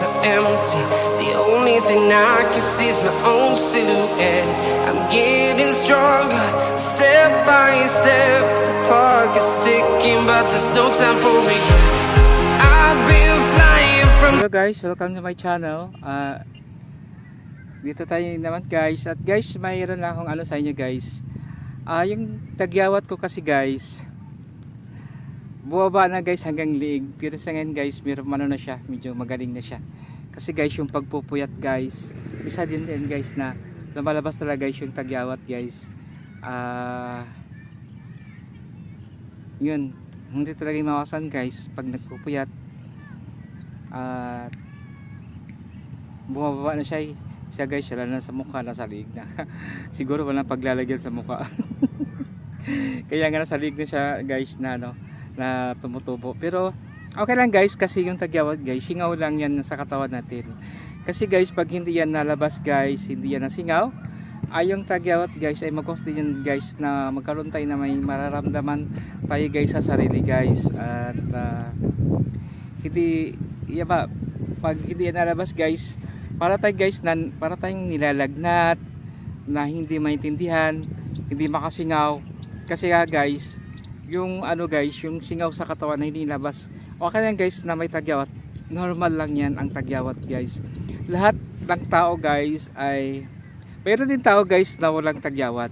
streets are empty. The only thing I can see is my own silhouette. I'm getting stronger, step by step. The clock is ticking, but there's no time for regrets. I've been flying from Hello guys, welcome to my channel. Ah, dito tayo naman guys. At guys, mayroon lang akong ano sa inyo guys. Ah, yung tagyawat ko kasi guys, buwaba na guys hanggang liig. Pero sa ngayon guys, meron ano na siya, medyo magaling na siya. Kasi guys, yung pagpupuyat guys, isa din din guys na lumalabas talaga guys yung tagyawat guys. Ah, yun, hindi talaga mawasan guys pag nagpupuyat at bumababa na siya siya guys wala na sa mukha nasa liig na siguro walang paglalagyan sa mukha kaya nga nasa liig na siya guys na ano na tumutubo. Pero okay lang guys kasi yung tagyawat guys singaw lang yan sa katawan natin. Kasi guys pag hindi yan nalabas guys hindi yan nasingaw ay yung tagyawat guys ay mag-cause din yan guys na magkaroon tayo na may mararamdaman tayo guys sa sarili guys. At ah, hindi ba pag hindi yan nalabas guys para tayo guys na, para tayong nilalagnat na hindi maintindihan hindi makasingaw. Kasi nga guys yung ano guys yung singaw sa katawan na hindi nilabas okay lang guys na may tagyawat. Normal lang yan ang tagyawat guys. Lahat ng tao guys ay mayroon din tao guys na walang tagyawat.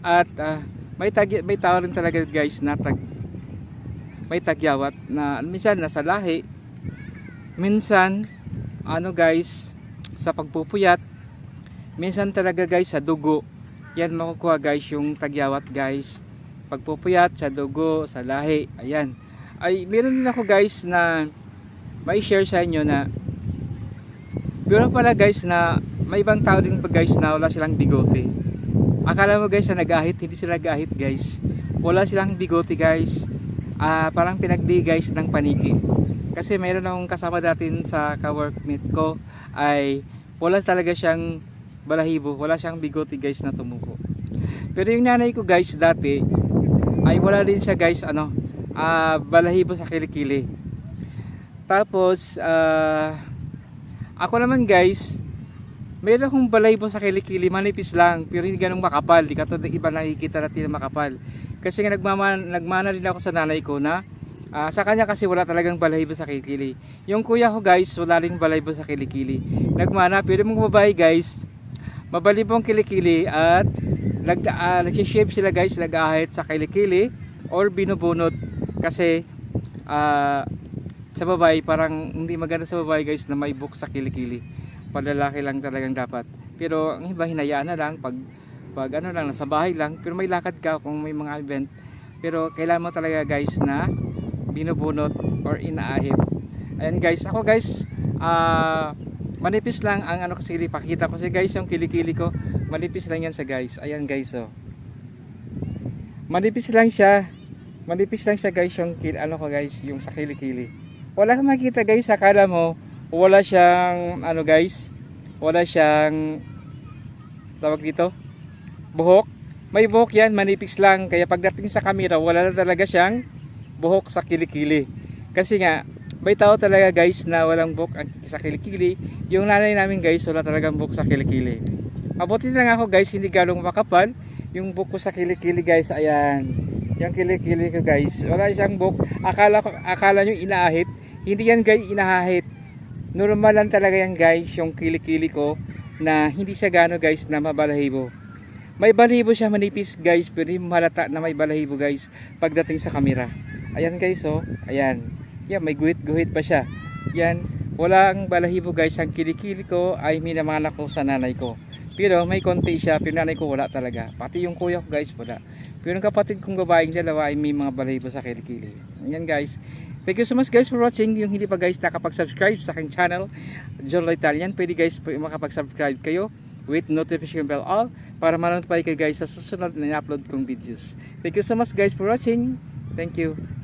At ah, may tagi, may tao rin talaga guys na tag, may tagyawat na minsan nasa lahi. Minsan ano guys sa pagpupuyat. Minsan talaga guys sa dugo. Yan makukuha guys yung tagyawat guys pagpupuyat sa dugo sa lahi ayan. Ay meron din ako guys na may share sa inyo na pero pala guys na may ibang tao din pa guys na wala silang bigote. Akala mo guys na nag-ahit? Hindi sila nag-ahit guys. Wala silang bigote guys. Ah parang pinagdi guys ng paniki. Kasi mayroon akong kasama natin sa ka-workmate ko ay wala talaga siyang balahibo wala siyang bigote guys na tumubo. Pero yung nanay ko guys dati ay wala din siya guys ano ah balahibo sa kilikili tapos ah ako naman guys meron akong balahibo sa kilikili manipis lang pero hindi ganun makapal di katulad iba nakikita natin na makapal kasi nga nagmana, nagmana rin ako sa nanay ko na Ah, sa kanya kasi wala talagang balahibo sa kilikili. Yung kuya ko guys, wala ring balahibo sa kilikili. Nagmana, pero mong babae guys, mabalibong kilikili at nag, uh, nagsishape sila guys, nag-ahit sa kilikili or binubunot kasi ah, sa babae parang hindi maganda sa babae guys na may book sa kilikili. Palalaki lang talagang dapat. Pero ang iba hinayaan na lang pag pag ano lang nasa bahay lang. Pero may lakad ka kung may mga event. Pero kailangan mo talaga guys na binubunot or inaahit. Ayan guys. Ako guys ah manipis lang ang ano kasi pakita ko. Kasi guys yung kilikili ko manipis lang yan sa guys. Ayan guys oh. Manipis lang siya. Manipis lang siya guys yung kil- ano ko guys yung sa kilikili. Wala kang makita guys akala mo wala siyang ano guys wala siyang tawag dito buhok. May buhok yan manipis lang. Kaya pagdating sa camera wala na talaga siyang buhok sa kilikili. Kasi nga may tao talaga guys na walang ang- sa kilikili. Yung nanay namin guys wala talagang buhok sa kilikili. Mabuti na lang ako guys hindi galong makapal. Yung buhok ko sa kilikili guys ayan. Yung kilikili ko guys wala siyang buhok akala, akala nyo inaahit? Hindi yan guys inahahit. Normal lang talaga yan guys yung kilikili ko na hindi siya gano guys na mabalahibo. May balahibo siya manipis guys pero halata na may balahibo guys pagdating sa kamera. Ayan guys oh ayan yan may guhit guhit pa siya yan walang balahibo guys ang kilikili ko ay minamana ko sa nanay ko pero may konti siya pero nanay ko wala talaga pati yung kuya ko guys wala pero yung kapatid kong babaeng dalawa ay may mga balahibo sa kilikili ayan guys Thank you so much guys for watching. Yung hindi pa guys nakapag-subscribe sa aking channel, Jolo Italian, pwede guys makapag-subscribe kayo with notification bell all para manotify kayo guys sa susunod na i-upload kong videos. Thank you so much guys for watching. Thank you.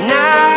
Now